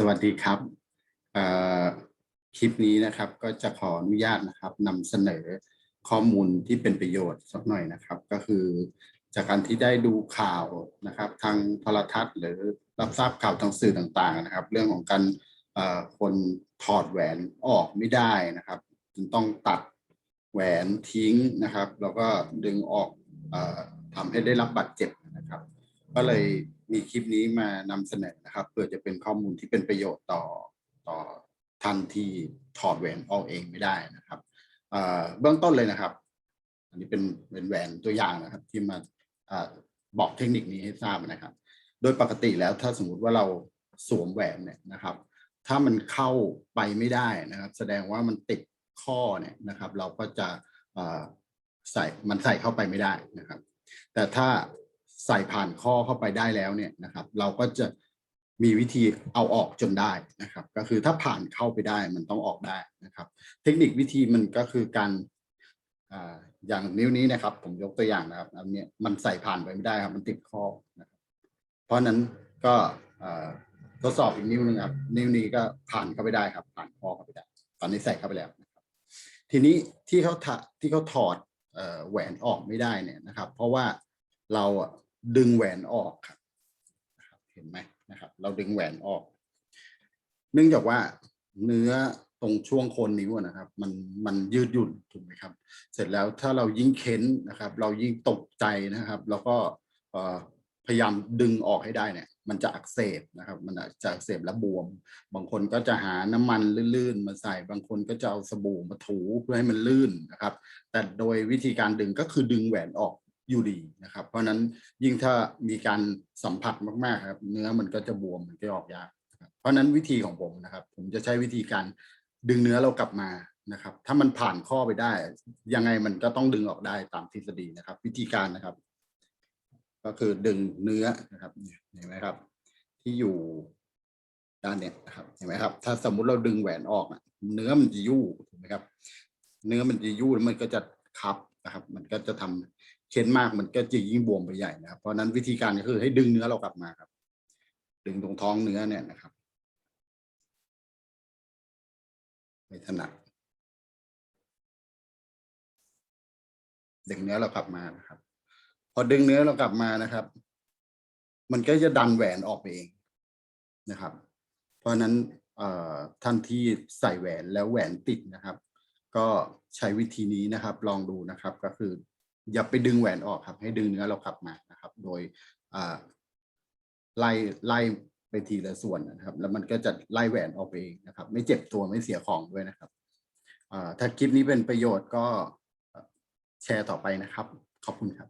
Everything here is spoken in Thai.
สวัสดีครับคลิปนี้นะครับก็จะขออนุญาตนะครับนำเสนอข้อมูลที่เป็นประโยชน์สักหน่อยนะครับ ก็คือจากการที่ได้ดูข่าวนะครับ ทางโทรทัศน์ หรือรับทราบข่าวทางสื่อต่างๆนะครับ เรื่องของการคนถอดแหวนออกไม่ได้นะครับจึงต้องตัดแหวนทิ้งนะครับ แล้วก็ดึงออกอทำให้ได้รับบาดเจ็บ ก็เลยมีคลิปนี้มานำเสนอนะครับเพื่อจะเป็นข้อมูลที่เป็นประโยชน์ต่อต่อท่านที่ถอดแหวนออกเองไม่ได้นะครับเบื้องต้นเลยนะครับ อันนี้เป็นเป็นแหวนตัวอย่างนะครับ ที่มาอบอกเทคนิคนี้ให้ทราบนะครับ โดยปกติแล้วถ้าสมมติว่าเราสวมแหวนเนี่ยนะครับ ถ้ามันเข้าไปไม่ได้นะครับ แสดงว่ามันติดข้อเนี่ยนะครับ เราก็จะใส่มันใส่เข้าไปไม่ได้นะครับ แต่ถ้า ใส่ผ่านข้อเข้าไปได้แล้วเนี่ยนะครับ เราก็จะมีวิธีเอาออกจนได้นะครับ ก็คือถ้าผ่านเข้าไปได้มันต้องออกได้นะครับ เทคนิควิธีมันก็คือการอย่างนิ้วนี้นะครับ ผมยกตัวอย่างนะครับอันเนี้ยมันใส่ผ่านไปไม่ได้ครับ มันติดข้อนะครับเพราะฉะนั้นก็ทดสอบอีกนิ้วนึงครับ นิ้วนี้ก็ผ่านเข้าไปได้ครับ ผ่านข้อเข้าไปได้ ตอนนี้ใส่เข้าไปแล้วนะครับ ทีนี้ที่เขาถที่เขาถอดออแหวนออกไม่ได้เนี่ยนะครับ เพราะว่าเรา ดึงแหวนออกครับเห็นไหมนะครับ เราดึงแหวนออก เนื่องจากว่าเนื้อตรงช่วงโคนนิ้วนะครับ มันมันยืดหยุ่นถูกไหมครับ เสร็จแล้วถ้าเรายิ่งเค้นนะครับ เรายิ่งตกใจนะครับ แล้วก็พยายามดึงออกให้ได้เนี่ย มันจะอักเสบนะครับ มันจะอักเสบและบวม บางคนก็จะหาน้ำมันลื่นๆมาใส่ บางคนก็จะเอาสบู่มาถูเพื่อให้มันลื่นนะครับ แต่โดยวิธีการดึงก็คือดึงแหวนออก อยู่ดีนะครับ เพราะฉะนั้นยิ่งถ้ามีการสัมผัสมากๆครับ เนื้อมันก็จะบวมมันก็ออกยากเพราะนั้นวิธีของผมนะครับ ผมจะใช้วิธีการดึงเนื้อเรากลับมานะครับ ถ้ามันผ่านข้อไปได้ ยังไงมันก็ต้องดึงออกได้ตามทฤษฎีนะครับ วิธีการนะครับ ก็คือดึงเนื้อนะครับเห็นไหมครับ ที่อยู่ด้านเนี้ยนะครับเห็นไหมครับ ถ้าสมมุติเราดึงแหวนออกเนื้อมันจะยู่ถูกไหมครับ เนื้อมันจะยู่แล้วมันก็จะคับนะครับ มันก็จะทำ เค้นมากมันก็จะยิ่งบวมไปใหญ่นะครับเพราะนั้นวิธีการก็คือให้ดึงเนื้อเรากลับมาครับ ดึงตรงท้องเนื้อเนี่ยนะครับ ไม่ถนัดดึงเนื้อเรากลับมานะครับ พอดึงเนื้อเรากลับมานะครับ มันก็จะดันแหวนออกไปเองนะครับ เพราะนั้นท่านที่ใส่แหวนแล้วแหวนติดนะครับ ก็ใช้วิธีนี้นะครับ ลองดูนะครับก็คือ อย่าไปดึงแหวนออกครับ ให้ดึงเนื้อเรากลับมานะครับ โดยไล่ไล่ไปทีละส่วนนะครับ แล้วมันก็จะไล่แหวนออกไปเองนะครับ ไม่เจ็บตัวไม่เสียของด้วยนะครับถ้าคลิปนี้เป็นประโยชน์ก็แชร์ต่อไปนะครับ ขอบคุณครับ